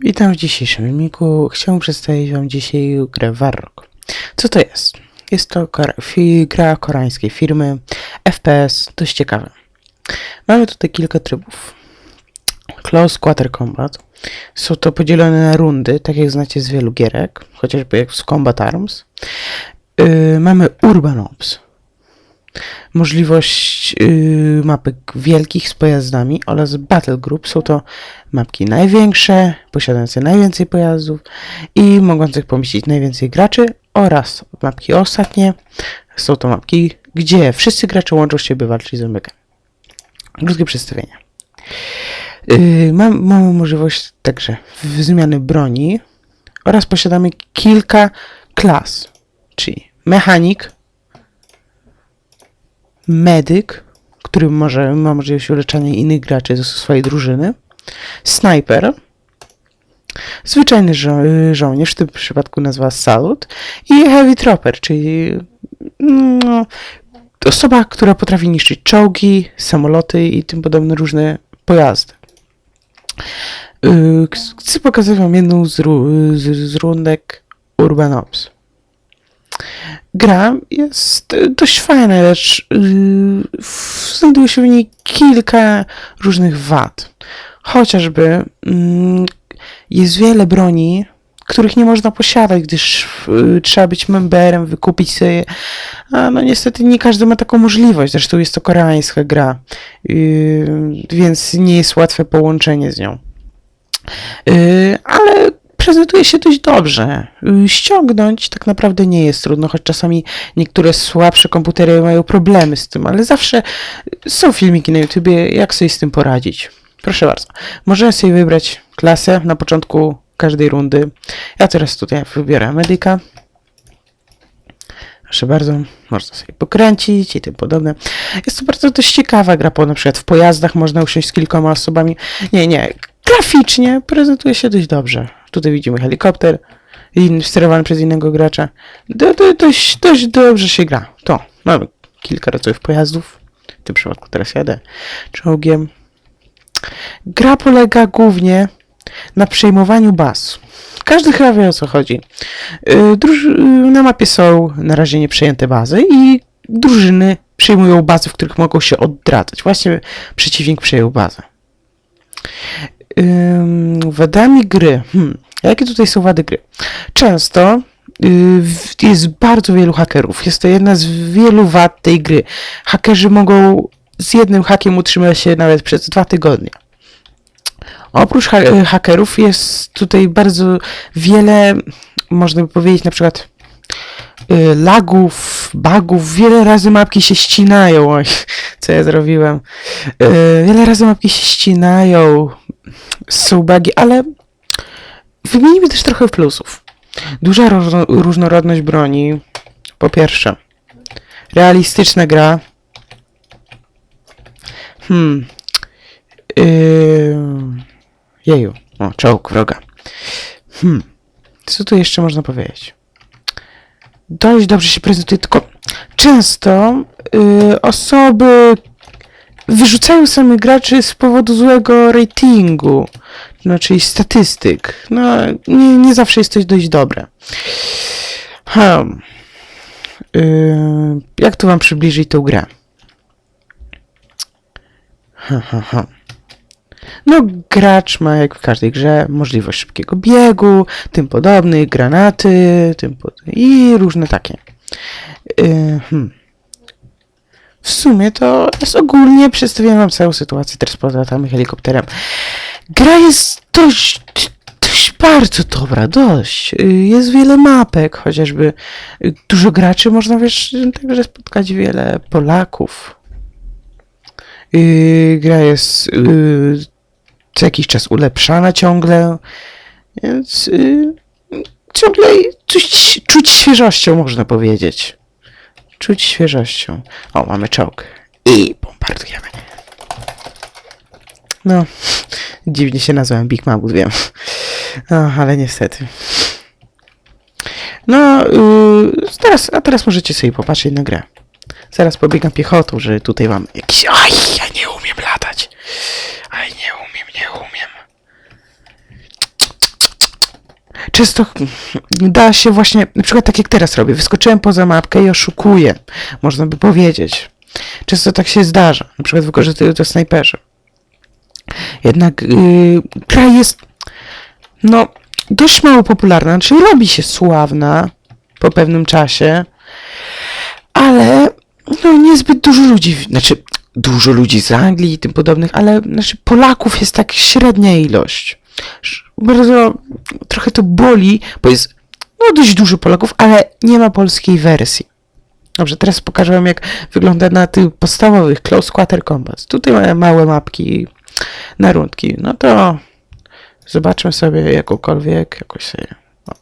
Witam w dzisiejszym filmiku. Chciałbym przedstawić Wam dzisiaj grę Warrock. Co to jest? Jest to gra koreańskiej firmy, FPS, dość ciekawe. Mamy tutaj kilka trybów. Close Quarter Combat. Są to podzielone na rundy, tak jak znacie z wielu gierek, chociażby jak z Combat Arms. Yy, mamy Urban Ops. Możliwość yy, mapek wielkich z pojazdami oraz Battle Group. Są to mapki największe, posiadające najwięcej pojazdów i mogących pomieścić najwięcej graczy oraz mapki ostatnie. Są to mapki, gdzie wszyscy gracze łączą się, by walczyć z omegą. Krótkie przedstawienie. Yy, mam, mamy możliwość także zmiany broni oraz posiadamy kilka klas, czyli mechanik, medyk, który może, ma możliwość uleczania innych graczy ze swojej drużyny, snajper, zwyczajny żo- y, żołnierz, w tym przypadku nazwa Salut i heavy trooper, czyli no, osoba, która potrafi niszczyć czołgi, samoloty i tym podobne różne pojazdy. Yy, Chcę pokazać wam jedną z, ru- z, z rundek Urban Ops. Gra jest y, dość fajna, lecz yy, znajduje się w niej kilka różnych wad. Chociażby mm, jest wiele broni, których nie można posiadać, gdyż y, trzeba być memberem, wykupić sobie. A no niestety nie każdy ma taką możliwość. Zresztą jest to koreańska gra, yy, więc nie jest łatwe połączenie z nią. Yy, ale prezentuje się dość dobrze. Yy, ściągnąć tak naprawdę nie jest trudno, choć czasami niektóre słabsze komputery mają problemy z tym, ale zawsze są filmiki na YouTubie, jak sobie z tym poradzić. Proszę bardzo. Możemy sobie wybrać klasę na początku każdej rundy. Ja teraz tutaj wybiorę medyka. Proszę bardzo, można sobie pokręcić i tym podobne. Jest to bardzo dość ciekawa gra, bo na przykład w pojazdach można usiąść z kilkoma osobami. Nie, nie, graficznie prezentuje się dość dobrze. Tutaj widzimy helikopter sterowany przez innego gracza. Do, do, dość, dość dobrze się gra. To, mamy kilka rodzajów pojazdów. W tym przypadku teraz jadę czołgiem. Gra polega głównie na przejmowaniu baz. Każdy chyba wie o co chodzi. Druż- yy, na mapie są na razie nieprzejęte bazy i drużyny przejmują bazy, w których mogą się odradzać. Właśnie przeciwnik przejął bazę. Wadami gry. Hmm. Jakie tutaj są wady gry? Często w- jest bardzo wielu hakerów. Jest to jedna z wielu wad tej gry. Hakerzy mogą z jednym hakiem utrzymać się nawet przez dwa tygodnie. Oprócz ha e, hakerów jest tutaj bardzo wiele, można by powiedzieć, na przykład y, lagów, bugów. Wiele razy mapki się ścinają. Oj, co ja zrobiłem? Y, wiele razy mapki się ścinają. Są bugi, ale wymienimy też trochę plusów. Duża różno różnorodność broni. Po pierwsze, realistyczna gra. Hmm. Yy... Jeju. O, czołg wroga. Hmm. Co tu jeszcze można powiedzieć? Dość dobrze się prezentuje, tylko często yy, osoby wyrzucają samych graczy z powodu złego ratingu, czyli statystyk. No, nie, nie zawsze jest to dość dobre. Hmm. Yy, jak tu wam przybliżyć tą grę? Ha, ha, ha. No, gracz ma jak w każdej grze możliwość szybkiego biegu, tym podobnych, granaty, tym pod... i różne takie. Yy, hmm. W sumie to jest ogólnie przedstawiam wam całą sytuację teraz poza tam helikopterem. Gra jest dość, dość bardzo dobra, dość. Jest wiele mapek, chociażby dużo graczy, można wiesz, także spotkać wiele Polaków. Yy, gra jest yy, co jakiś czas ulepszana ciągle, więc yy, ciągle czuć, czuć świeżością, można powiedzieć. Czuć świeżością. O, mamy czołg. I bombardujemy. No, dziwnie się nazwałem Big Mamut, wiem. No, ale niestety. No, yy, teraz, a teraz możecie sobie popatrzeć na grę. Zaraz pobiegam piechotą, że tutaj mam jakiś... Aj, ja nie umiem latać. Aj, nie umiem, nie umiem. Często da się właśnie, na przykład tak jak teraz robię, wyskoczyłem poza mapkę i oszukuję, można by powiedzieć. Często tak się zdarza, na przykład wykorzystuję to snajperzy. Jednak yy, jest, no, dość mało popularna, znaczy robi się sławna po pewnym czasie, ale no niezbyt dużo ludzi, znaczy dużo ludzi z Anglii i tym podobnych, ale znaczy Polaków jest tak średnia ilość. Bardzo trochę to boli, bo jest no dość dużo Polaków, ale nie ma polskiej wersji. Dobrze, teraz pokażę wam jak wygląda na tych podstawowych Close Quarter Combat. Tutaj mamy małe mapki na rundki. No to zobaczmy sobie jakąkolwiek, jakoś sobie. No.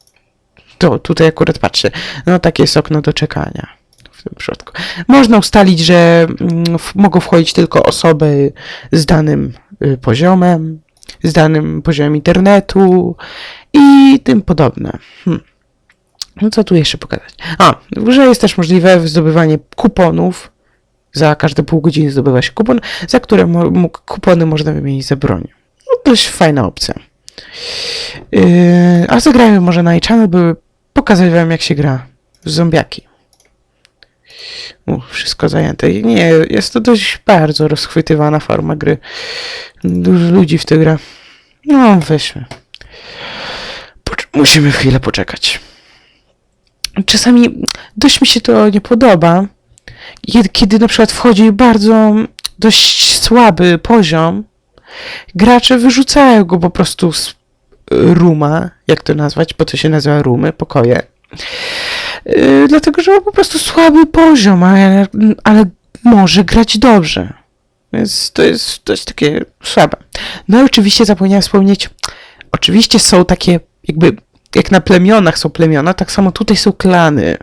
To tutaj akurat patrzę. No takie jest okno do czekania w tym przypadku. Można ustalić, że mm, mogą wchodzić tylko osoby z danym y, poziomem, z danym poziomem internetu i tym podobne. Hmm. No co tu jeszcze pokazać? A, grze jest też możliwe zdobywanie kuponów. Za każde pół godziny zdobywa się kupon, za które mo- kupony można wymienić za broń. No, dość fajna opcja. Yy, a zagrajmy może na iChannel, by pokazać wam jak się gra w zombiaki. Wszystko zajęte. I Nie, jest to dość bardzo rozchwytywana forma gry. Dużo ludzi w tę gra. No, weźmy. Pocz- musimy chwilę poczekać. Czasami dość mi się to nie podoba, kiedy, kiedy na przykład wchodzi bardzo dość słaby poziom, gracze wyrzucają go po prostu z ruma, jak to nazwać, bo to się nazywa rumy, pokoje. Yy, dlatego, że ma po prostu słaby poziom, ale, ale może grać dobrze. Więc to jest, jest takie słabe. No i oczywiście zapomniałem wspomnieć, oczywiście są takie jakby, jak na plemionach są plemiona, tak samo tutaj są klany.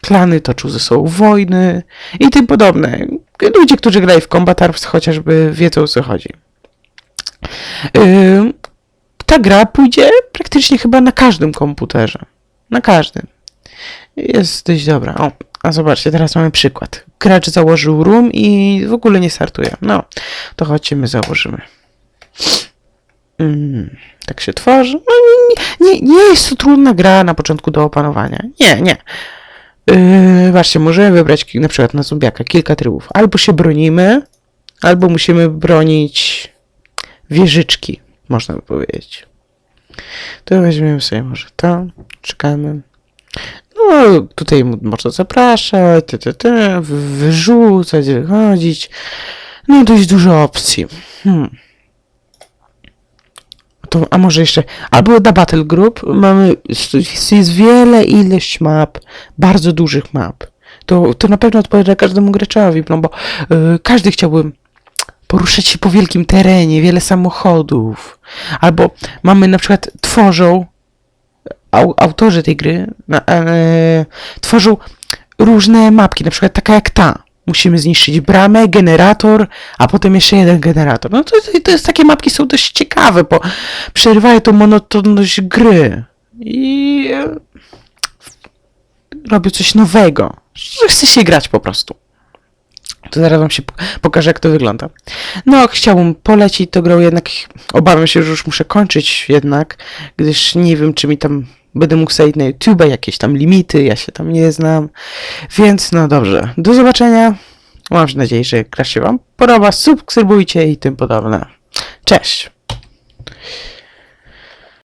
Klany toczą ze sobą wojny i tym podobne. Ludzie, którzy grają w Combat Arms chociażby wiedzą o co chodzi. Yy, ta gra pójdzie praktycznie chyba na każdym komputerze. Na każdym. Jest dość dobra. O, a zobaczcie, teraz mamy przykład. Gracz założył room i w ogóle nie startuje. No, to chodźcie, my założymy. Mm, tak się tworzy. No, nie, nie, nie jest to trudna gra na początku do opanowania. Nie, nie. Yy, możemy wybrać na przykład na zombiaka kilka trybów. Albo się bronimy, albo musimy bronić wieżyczki, można by powiedzieć. To weźmiemy sobie może to, czekamy. No, tutaj można zapraszać, te, te, wy- wyrzucać, wychodzić. No, dość dużo opcji. Hmm. To, a może jeszcze, albo na Battle Group mamy, jest, wiele ilość map, bardzo dużych map. To, to na pewno odpowiada każdemu graczowi, no bo y, każdy chciałby poruszać się po wielkim terenie, wiele samochodów. Albo mamy na przykład, tworzą, au, autorzy tej gry na, e, tworzą różne mapki, na przykład taka jak ta. Musimy zniszczyć bramę, generator, a potem jeszcze jeden generator. No to, to, to jest takie mapki są dość ciekawe, bo przerywają tą monotonność gry. I e, robią coś nowego. Że chce się grać po prostu. To zaraz wam się po- pokażę, jak to wygląda. No, chciałbym polecić tą grę, jednak obawiam się, że już muszę kończyć jednak, gdyż nie wiem, czy mi tam będę mógł sobie na YouTube jakieś tam limity, ja się tam nie znam. Więc no dobrze, do zobaczenia. Mam nadzieję, że gra się wam podoba, subskrybujcie i tym podobne. Cześć!